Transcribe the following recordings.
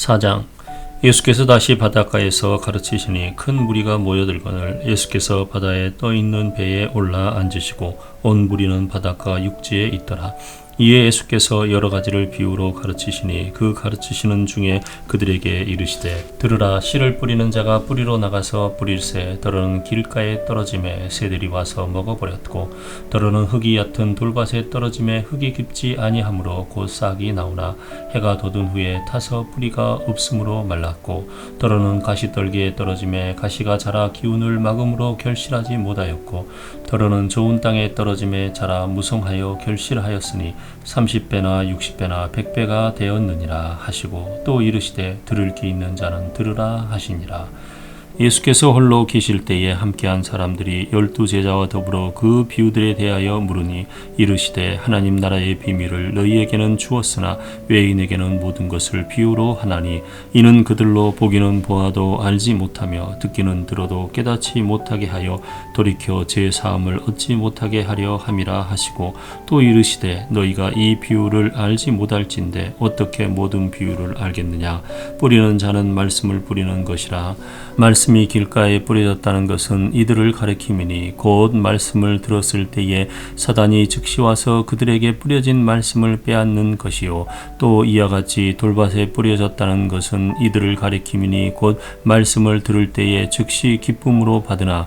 4장 예수께서 다시 바닷가에서 가르치시니 큰 무리가 모여들거늘 예수께서 바다에 떠 있는 배에 올라 앉으시고 온 무리는 바닷가 육지에 있더라. 이에 예수께서 여러 가지를 비유로 가르치시니 그 가르치시는 중에 그들에게 이르시되 들으라 씨를 뿌리는 자가 뿌리로 나가서 뿌릴새 더러는 길가에 떨어짐에 새들이 와서 먹어버렸고 더러는 흙이 얕은 돌밭에 떨어짐에 흙이 깊지 아니하므로 곧 싹이 나오나 해가 돋은 후에 타서 뿌리가 없으므로 말랐고 더러는 가시떨기에 떨어짐에 가시가 자라 기운을 막음으로 결실하지 못하였고 더러는 좋은 땅에 떨어짐에 자라 무성하여 결실하였으니 30배나 60배나 100배가 되었느니라 하시고 또 이르시되 들을 귀 있는 자는 들으라 하시니라 예수께서 홀로 계실 때에 함께한 사람들이 열두 제자와 더불어 그 비유들에 대하여 물으니 이르시되 하나님 나라의 비밀을 너희에게는 주었으나 외인에게는 모든 것을 비유로 하나니 이는 그들로 보기는 보아도 알지 못하며 듣기는 들어도 깨닫지 못하게 하여 돌이켜 제 사함을 얻지 못하게 하려 함이라 하시고 또 이르시되 너희가 이 비유를 알지 못할진데 어떻게 모든 비유를 알겠느냐? 뿌리는 자는 말씀을 뿌리는 것이라 말씀이 길가에 뿌려졌다는 것은 이들을 가리킴이니 곧 말씀을 들었을 때에 사단이 즉시 와서 그들에게 뿌려진 말씀을 빼앗는 것이요. 또 이와 같이 돌밭에 뿌려졌다는 것은 이들을 가리킴이니 곧 말씀을 들을 때에 즉시 기쁨으로 받으나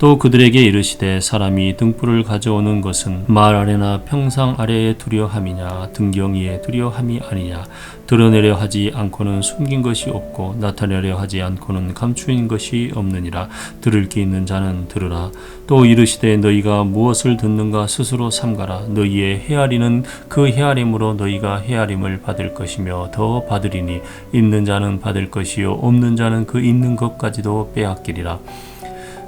또 그들에게 이르시되 사람이 등불을 가져오는 것은 말 아래나 평상 아래에 두려함이냐 등경 위에 두려함이 아니냐 드러내려 하지 않고는 숨긴 것이 없고 나타내려 하지 않고는 감추인 것이 없느니라. 들을 귀 있는 자는 들으라. 또 이르시되 너희가 무엇을 듣는가 스스로 삼가라. 너희의 헤아리는 그 헤아림으로 너희가 헤아림을 받을 것이며 더 받으리니 있는 자는 받을 것이요 없는 자는 그 있는 것까지도 빼앗기리라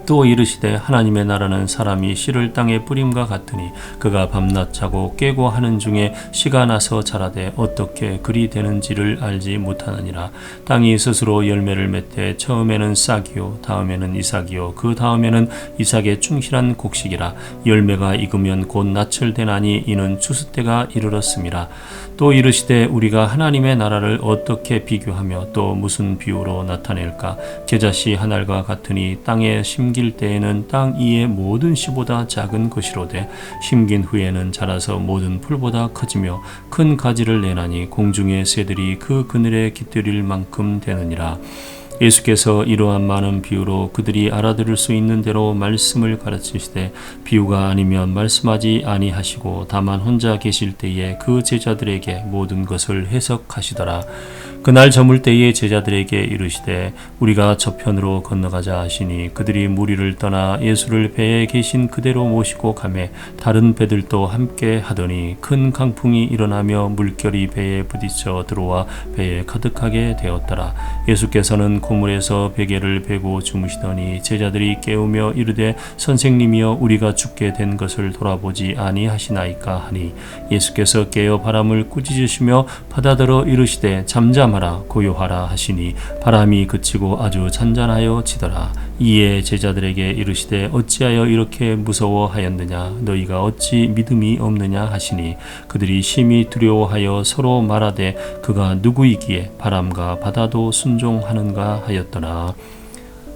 또 이르시되 하나님의 나라는 사람이 씨를 땅에 뿌림과 같으니 그가 밤낮 자고 깨고 하는 중에 씨가 나서 자라되 어떻게 그리 되는지를 알지 못하느니라. 땅이 스스로 열매를 맺되 처음에는 싹이요 다음에는 이삭이요 그 다음에는 이삭의 충실한 곡식이라. 열매가 익으면 곧 낯을 대나니 이는 추수 때가 이르렀음이라 또 이르시되 우리가 하나님의 나라를 어떻게 비교하며 또 무슨 비유로 나타낼까? 계자씨 한 알과 같으니 땅에 심길 때에는 땅 위의 모든 씨보다 작은 것이로되 심긴 후에는 자라서 모든 풀보다 커지며 큰 가지를 내나니 공중의 새들이 그 그늘에 깃들일 만큼 되느니라 예수께서 이러한 많은 비유로 그들이 알아들을 수 있는 대로 말씀을 가르치시되 비유가 아니면 말씀하지 아니하시고 다만 혼자 계실 때에 그 제자들에게 모든 것을 해석하시더라. 그날 저물 때에 제자들에게 이르시되 우리가 저편으로 건너가자 하시니 그들이 무리를 떠나 예수를 배에 계신 그대로 모시고 가매 다른 배들도 함께 하더니 큰 강풍이 일어나며 물결이 배에 부딪혀 들어와 배에 가득하게 되었더라. 예수께서는 고물에서 베개를 베고 주무시더니 제자들이 깨우며 이르되 선생님이여 우리가 죽게 된 것을 돌아보지 아니하시나이까 하니 예수께서 깨어 바람을 꾸짖으시며 바다더러 이르시되 잠잠하라 고요하라 하시니 바람이 그치고 아주 잔잔하여 지더라 이에 제자들에게 이르시되 어찌하여 이렇게 무서워하였느냐? 너희가 어찌 믿음이 없느냐 하시니 그들이 심히 두려워하여 서로 말하되 그가 누구이기에 바람과 바다도 순종하는가 하였더라.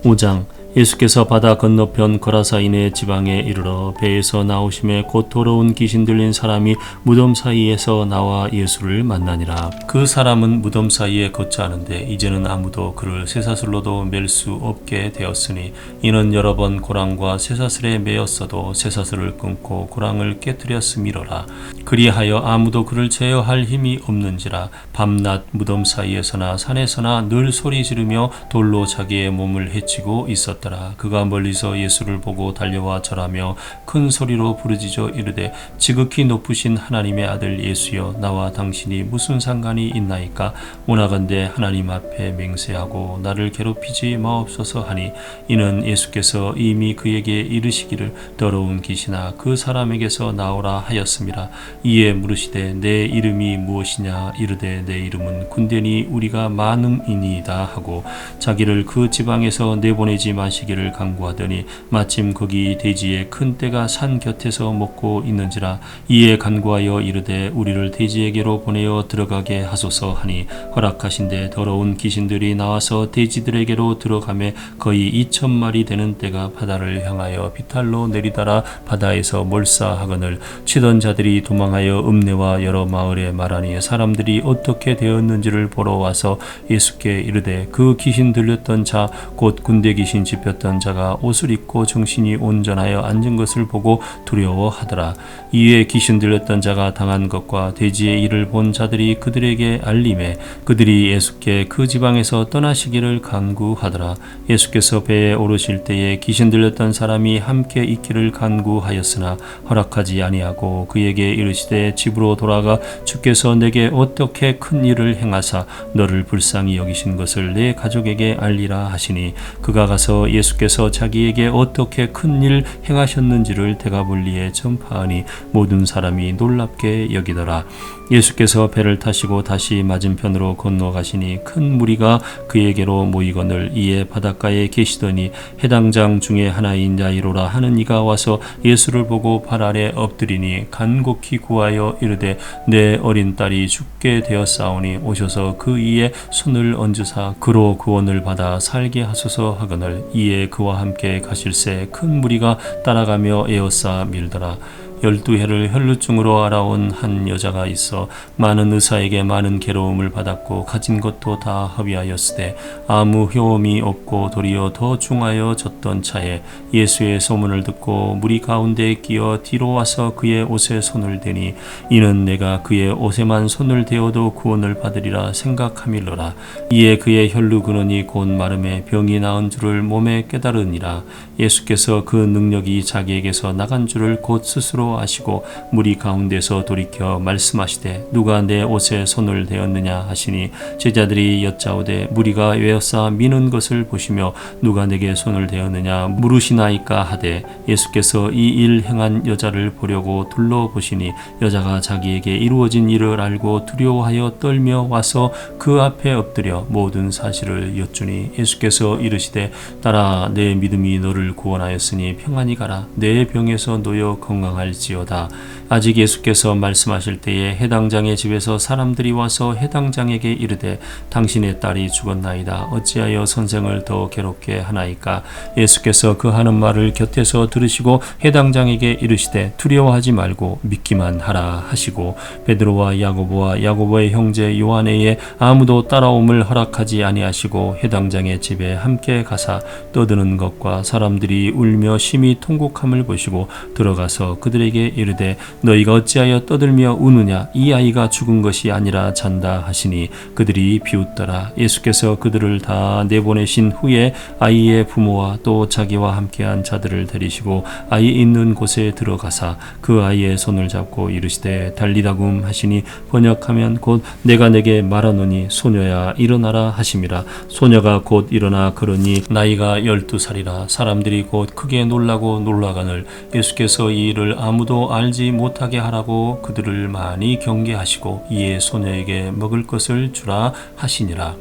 5장 예수께서 바다 건너편 거라사인의 지방에 이르러 배에서 나오심에 곧 돌아온 귀신 들린 사람이 무덤 사이에서 나와 예수를 만나니라. 그 사람은 무덤 사이에 걷지 않은데 이제는 아무도 그를 쇠사슬로도 멜수 없게 되었으니 이는 여러 번 고랑과 쇠사슬에 매였어도 쇠사슬을 끊고 고랑을 깨뜨렸음이로라. 그리하여 아무도 그를 제어할 힘이 없는지라 밤낮 무덤 사이에서나 산에서나 늘 소리 지르며 돌로 자기의 몸을 해치고 있었다. 없더라. 그가 멀리서 예수를 보고 달려와 절하며 큰 소리로 부르짖어 이르되 지극히 높으신 하나님의 아들 예수여 나와 당신이 무슨 상관이 있나이까 원하건대 하나님 앞에 맹세하고 나를 괴롭히지 마옵소서 하니 이는 예수께서 이미 그에게 이르시기를 더러운 귀신아 그 사람에게서 나오라 하였습니다. 이에 물으시되 내 이름이 무엇이냐 이르되 내 이름은 군대니 우리가 많음이니이다 하고 자기를 그 지방에서 내보내지 마 시기를 강구하더니 마침 거기 대지에 큰 떼가 산 곁에서 먹고 있는지라 이에 간구하여 이르되 우리를 돼지에게로 보내어 들어가게 하소서 하니 허락하신데 더러운 귀신들이 나와서 돼지들에게로 들어가매 거의 2천 마리 되는 떼가 바다를 향하여 비탈로 내리다라 바다에서 몰사하거늘 치던 자들이 도망하여 읍내와 여러 마을에 말하니 사람들이 어떻게 되었는지를 보러 와서 예수께 이르되 그 귀신 들렸던 자 곧 군대 귀신 집 혔던 자가 옷을 입고 정신이 온전하여 앉은 것을 보고 두려워하더라. 이에 귀신 들렸던 자가 당한 것과 돼지의 일을 본 자들이 그들에게 알림해 그들이 예수께 그 지방에서 떠나시기를 간구하더라. 예수께서 배에 오르실 때에 귀신 들렸던 사람이 함께 있기를 간구하였으나 허락하지 아니하고 그에게 이르시되 집으로 돌아가 주께서 내게 어떻게 큰 일을 행하사 너를 불쌍히 여기신 것을 내 가족에게 알리라 하시니 그가 가서 예수께서 자기에게 어떻게 큰 일 행하셨는지를 대가볼리에 전파하니 모든 사람이 놀랍게 여기더라 예수께서 배를 타시고 다시 맞은편으로 건너가시니 큰 무리가 그에게로 모이거늘 이에 바닷가에 계시더니 해당장 중에 하나인 야이로라 하는 이가 와서 예수를 보고 발 아래 엎드리니 간곡히 구하여 이르되 내 어린 딸이 죽게 되었사오니 오셔서 그 이에 손을 얹으사 그로 구원을 받아 살게 하소서 하거늘 이에 그와 함께 가실새 큰 무리가 따라가며 에어싸 밀더라 열두 해를 혈루증으로 알아온 한 여자가 있어 많은 의사에게 많은 괴로움을 받았고 가진 것도 다 허비하였으되 아무 효험이 없고 도리어 더 중하여 졌던 차에 예수의 소문을 듣고 무리 가운데 끼어 뒤로 와서 그의 옷에 손을 대니 이는 내가 그의 옷에만 손을 대어도 구원을 받으리라 생각함일러라. 이에 그의 혈루 근원이 곧 마름에 병이 나은 줄을 몸에 깨달으니라. 예수께서 그 능력이 자기에게서 나간 줄을 곧 스스로 아시고 무리 가운데서 돌이켜 말씀하시되 누가 내 옷에 손을 대었느냐? 하시니 제자들이 여짜오되 무리가 외어싸 미는 것을 보시며 누가 내게 손을 대었느냐 물으시나이까? 하되 예수께서 이 일 행한 여자를 보려고 둘러보시니 여자가 자기에게 이루어진 일을 알고 두려워하여 떨며 와서 그 앞에 엎드려 모든 사실을 여쭈니 예수께서 이르시되 따라 내 믿음이 너를 구원하였으니 평안히 가라. 내 병에서 놓여 건강할 지어다 아직 예수께서 말씀하실 때에 해당 장의 집에서 사람들이 와서 해당 장에게 이르되 당신의 딸이 죽었나이다. 어찌하여 선생을 더 괴롭게 하나이까? 예수께서 그 하는 말을 곁에서 들으시고 해당 장에게 이르시되 두려워하지 말고 믿기만 하라 하시고 베드로와 야고보와 야고보의 형제 요한에게 아무도 따라옴을 허락하지 아니하시고 해당 장의 집에 함께 가사 떠드는 것과 사람들이 울며 심히 통곡함을 보시고 들어가서 그들에게 이르되 너희가 어찌하여 떠들며 우느냐? 이 아이가 죽은 것이 아니라 잔다 하시니 그들이 비웃더라. 예수께서 그들을 다 내보내신 후에 아이의 부모와 또 자기와 함께한 자들을 데리시고 아이 있는 곳에 들어가사 그 아이의 손을 잡고 이르시되 달리다금 하시니 번역하면 곧 내가 내게 말하노니 소녀야 일어나라 하심이라. 소녀가 곧 일어나 그러니 나이가 열두 살이라. 사람들이 곧 크게 놀라고 놀라가늘 예수께서 이 일을 아무도 알지 못 하게 하라고 그들을 많이 경계하시고 이에 소녀에게 먹을 것을 주라 하시니라.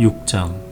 6장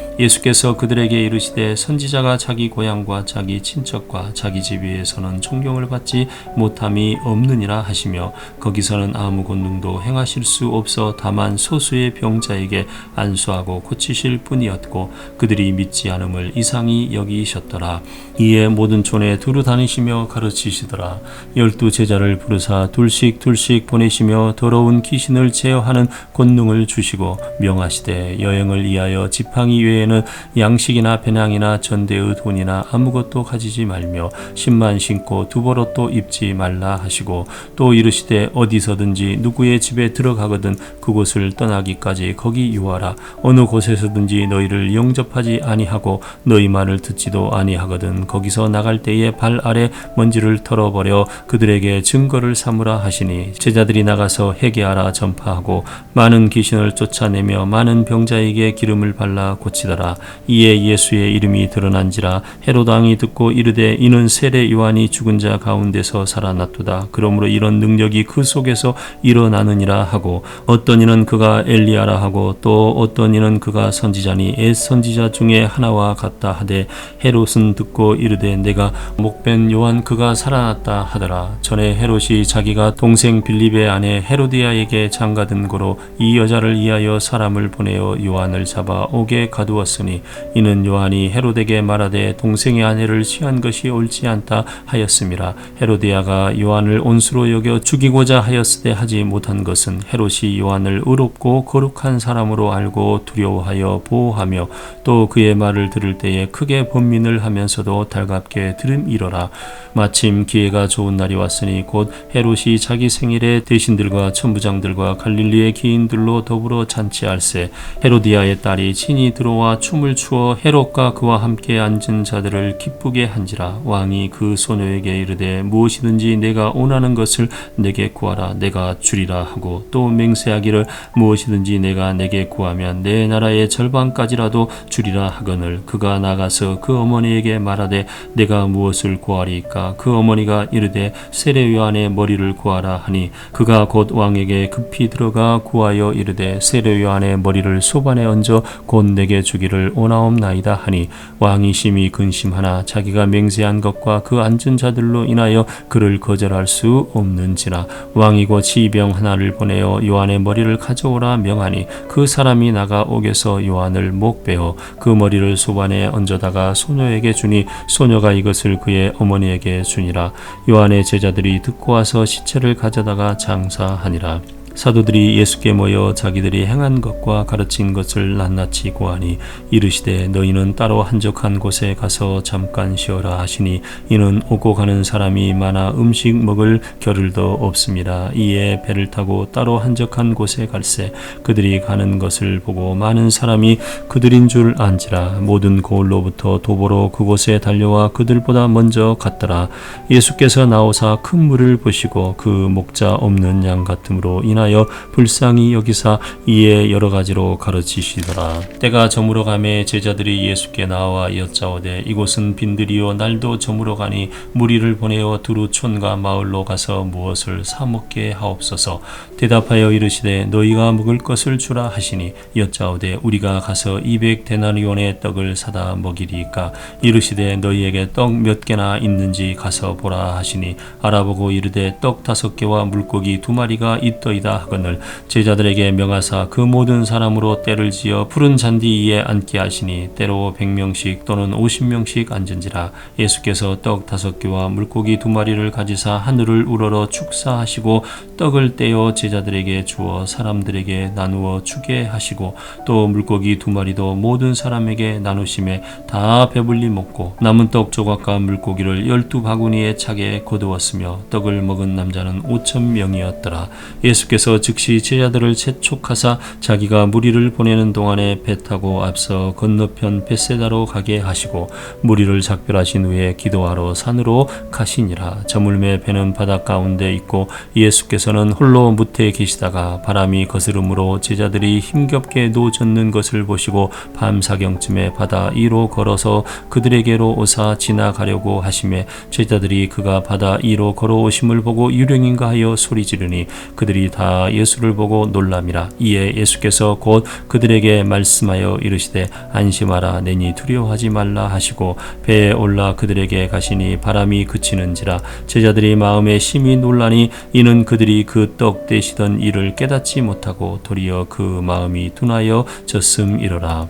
예수께서 그들에게 이르시되 선지자 선지자가 자기 고향과 자기 친척과 자기 집 위에서는 존경을 받지 못함이 없느니라 하시며 거기서는 아무 권능도 행하실 수 없어 다만 소수의 병자에게 안수하고 고치실 뿐이었고 그들이 믿지 않음을 이상히 여기셨더라. 이에 모든 촌에 두루 다니시며 가르치시더라. 열두 제자를 부르사 둘씩 둘씩 보내시며 더러운 귀신을 제어하는 권능을 주시고 명하시되 여행을 위하여 지팡이 외에 는 양식이나 배낭이나 전대의 돈이나 아무것도 가지지 말며 신만 신고 두벌옷도 입지 말라 하시고 또 이르시되 어디서든지 누구의 집에 들어가거든 그곳을 떠나기까지 거기 유하라. 어느 곳에서든지 너희를 영접하지 아니하고 너희 말을 듣지도 아니하거든 거기서 나갈 때에 발 아래 먼지를 털어버려 그들에게 증거를 삼으라 하시니 제자들이 나가서 회개하라 전파하고 많은 귀신을 쫓아내며 많은 병자에게 기름을 발라 고치 더라. 이에 예수의 이름이 드러난지라 헤롯 왕이 듣고 이르되 이는 세례 요한이 죽은 자 가운데서 살아났도다. 그러므로 이런 능력이 그 속에서 일어나느니라 하고 어떤 이는 그가 엘리야라 하고 또 어떤 이는 그가 선지자니 옛 선지자 중에 하나와 같다 하되 헤롯은 듣고 이르되 내가 목벤 요한 그가 살아났다 하더라. 전에 헤롯이 자기가 동생 빌립의 아내 헤로디아에게 장가든 고로 이 여자를 위하여 사람을 보내어 요한을 잡아 옥에 가두 었으니 이는 요한이 헤롯에게 말하되 동생의 아내를 취한 것이 옳지 않다 하였음이라 헤로디아가 요한을 온수로 여겨 죽이고자 하였으되 하지 못한 것은 헤롯이 요한을 의롭고 거룩한 사람으로 알고 두려워하여 보호하며 또 그의 말을 들을 때에 크게 번민을 하면서도 달갑게 들음이러라. 마침 기회가 좋은 날이 왔으니 곧 헤롯이 자기 생일에 대신들과 천부장들과 갈릴리의 기인들로 더불어 잔치할세. 헤로디아의 딸이 친히 들어와 춤을 추어 헤롯과 그와 함께 앉은 자들을 기쁘게 한지라 왕이 그 소녀에게 이르되 무엇이든지 내가 원하는 것을 내게 구하라 내가 주리라 하고 또 맹세하기를 무엇이든지 내가 내게 구하면 내 나라의 절반까지라도 주리라 하거늘 그가 나가서 그 어머니에게 말하되 내가 무엇을 구하리까? 그 어머니가 이르되 세례 요한의 머리를 구하라 하니 그가 곧 왕에게 급히 들어가 구하여 이르되 세례 요한의 머리를 소반에 얹어 곧 내게 주 기를 원하옵나이다 하니 왕이 심히 근심하나 자기가 맹세한 것과 그 앉은 자들로 인하여 그를 거절할 수 없는지라 왕이 곧 시병 하나를 보내어 요한의 머리를 가져오라 명하니 그 사람이 나가 옥에서 요한을 목 베어 그 머리를 소반에 얹어다가 소녀에게 주니 소녀가 이것을 그의 어머니에게 주니라. 요한의 제자들이 듣고 와서 시체를 가져다가 장사하니라 사도들이 예수께 모여 자기들이 행한 것과 가르친 것을 낱낱이 고하니 이르시되 너희는 따로 한적한 곳에 가서 잠깐 쉬어라 하시니 이는 오고 가는 사람이 많아 음식 먹을 겨를도 없습니다. 이에 배를 타고 따로 한적한 곳에 갈새 그들이 가는 것을 보고 많은 사람이 그들인 줄 안지라 모든 고을로부터 도보로 그곳에 달려와 그들보다 먼저 갔더라 예수께서 나오사 큰 물을 보시고 그 목자 없는 양 같음으로 인하 하여 불쌍히 여기사 이에 여러 가지로 가르치시더라. 때가 저물어 가매 제자들이 예수께 나와 여짜오되 이곳은 빈들이요 날도 저물어 가니 무리를 보내어 두루 촌과 마을로 가서 무엇을 사 먹게 하옵소서. 대답하여 이르시되 너희가 먹을 것을 주라 하시니 여짜오되 우리가 가서 이백 데나리온의 떡을 사다 먹이리까 이르시되 너희에게 떡 몇 개나 있는지 가서 보라 하시니 알아보고 이르되 떡 다섯 개와 물고기 두 마리가 있더이다 하거늘 제자들에게 명하사 그 모든 사람으로 때를 지어 푸른 잔디 위에 앉게 하시니 때로 백 명씩 또는 오십 명씩 앉은지라 예수께서 떡 다섯 개와 물고기 두 마리를 가지사 하늘을 우러러 축사하시고 떡을 떼어 제자들에게 주어 사람들에게 나누어 주게 하시고 또 물고기 두 마리도 모든 사람에게 나누심에 다 배불리 먹고 남은 떡 조각과 물고기를 열두 바구니에 차게 거두었으며 떡을 먹은 남자는 오천 명이었더라. 예수께서 즉시 제자들을 재촉하사 자기가 무리를 보내는 동안에 배 타고 앞서 건너편 베세다로 가게 하시고 무리를 작별하신 후에 기도하러 산으로 가시니라. 저물매 배는 바닷 가운데 있고 예수께서는 홀로 무태에 계시다가 바람이 거스름으로 제자들이 힘겹게 노젓는 것을 보시고 밤 사경쯤에 바다 위로 걸어서 그들에게로 오사 지나가려고 하심에 제자들이 그가 바다 위로 걸어오심을 보고 유령인가 하여 소리 지르니 그들이 다다 예수를 보고 놀람이라. 이에 예수께서 곧 그들에게 말씀하여 이르시되 안심하라 내니 두려워하지 말라 하시고 배에 올라 그들에게 가시니 바람이 그치는지라. 제자들이 마음에 심히 놀라니 이는 그들이 그떡 되시던 일을 깨닫지 못하고 도리어 그 마음이 둔하여 졌음이로라